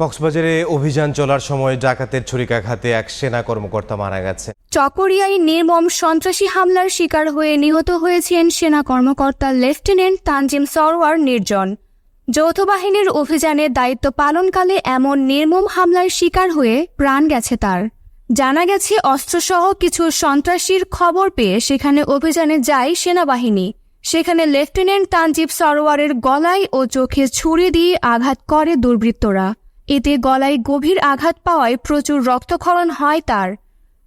কক্সবাজারে অভিযান চলার সময় ডাকাতের ছুরিকাঘাতে এক সেনা কর্মকর্তা মারা গেছে। চকরিয়ায় নির্মম সন্ত্রাসী হামলার শিকার হয়ে নিহত হয়েছেন সেনা কর্মকর্তা লেফটেন্যান্ট তানজিম সরওয়ার নির্জন। যৌথ বাহিনীর অভিযানে দায়িত্ব পালনকালে এমন নির্মম হামলার শিকার হয়ে প্রাণ গেছে তার। জানা গেছে, অস্ত্রসহ কিছু সন্ত্রাসীর খবর পেয়ে সেখানে অভিযানে যায় সেনাবাহিনী। সেখানে লেফটেন্যান্ট তানজিব সরোয়ারের গলায় ও চোখে ছুরি দিয়ে আঘাত করে দুর্বৃত্তরা। এতে গলায় গভীর আঘাত পাওয়ায় প্রচুর রক্তক্ষরণ হয় তার।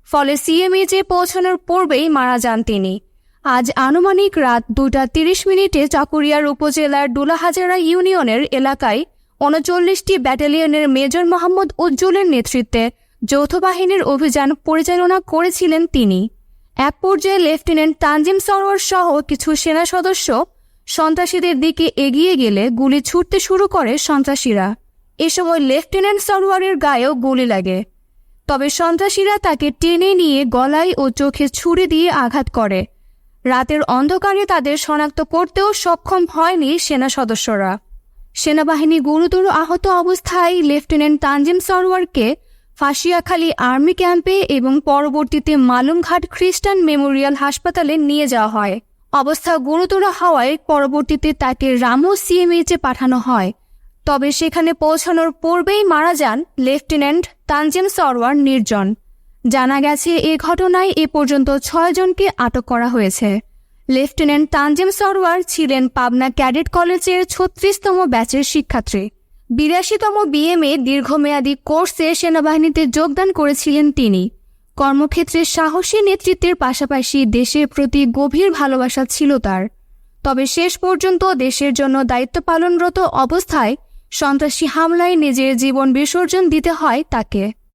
ফলে সিএমএজে পৌঁছানোর পূর্বেই মারা যান তিনি। আজ আনুমানিক রাত দুটা তিরিশ মিনিটে চাকুরিয়ার উপজেলার ডুলাহাজারা ইউনিয়নের এলাকায় উনচল্লিশটি ব্যাটালিয়নের মেজর মোহাম্মদ উজ্জ্বলের নেতৃত্বে যৌথ বাহিনীর অভিযান পরিচালনা করেছিলেন তিনি। এক পর্যায়ে লেফটেন্যান্ট তানজিম সরোয়ার সহ কিছু সেনা সদস্য সন্ত্রাসীদের দিকে এগিয়ে গেলে গুলি ছুটতে শুরু করে সন্ত্রাসীরা। এ সময় লেফটেন্যান্ট সরোয়ারের গায়েও গুলি লাগে। তবে সন্ত্রাসীরা তাকে টেনে নিয়ে গলায় ও চোখে ছুরি দিয়ে আঘাত করে। রাতের অন্ধকারে তাদের শনাক্ত করতেও সক্ষম হয়নি সেনা সদস্যরা। সেনাবাহিনী গুরুতর আহত অবস্থায় লেফটেন্যান্ট তানজিম সরওয়ারকে ফাঁসিয়াখালী আর্মি ক্যাম্পে এবং পরবর্তীতে মালুমঘাট খ্রিস্টান মেমোরিয়াল হাসপাতালে নিয়ে যাওয়া হয়। অবস্থা গুরুতর হওয়ায় পরবর্তীতে তাকে রামু সিএমএইচে পাঠানো হয়। তবে সেখানে পৌঁছানোর পূর্বেই মারা যান লেফটেন্যান্ট তানজিম সরওয়ার নির্জন। জানা গেছে, এ ঘটনায় এ পর্যন্ত ছয়জনকে আটক করা হয়েছে। লেফটেন্যান্ট তানজিম সরওয়ার ছিলেন পাবনা ক্যাডেট কলেজের ছত্রিশতম ব্যাচের শিক্ষার্থী। বিরাশিতম বিএমএ দীর্ঘমেয়াদী কোর্সে সেনাবাহিনীতে যোগদান করেছিলেন তিনি। কর্মক্ষেত্রে সাহসী নেতৃত্বের পাশাপাশি দেশের প্রতি গভীর ভালোবাসা ছিল তার। তবে শেষ পর্যন্ত দেশের জন্য দায়িত্ব পালনরত অবস্থায় সন্ত্রাসী হামলায় নিজের জীবন বিসর্জন দিতে হয় তাকে।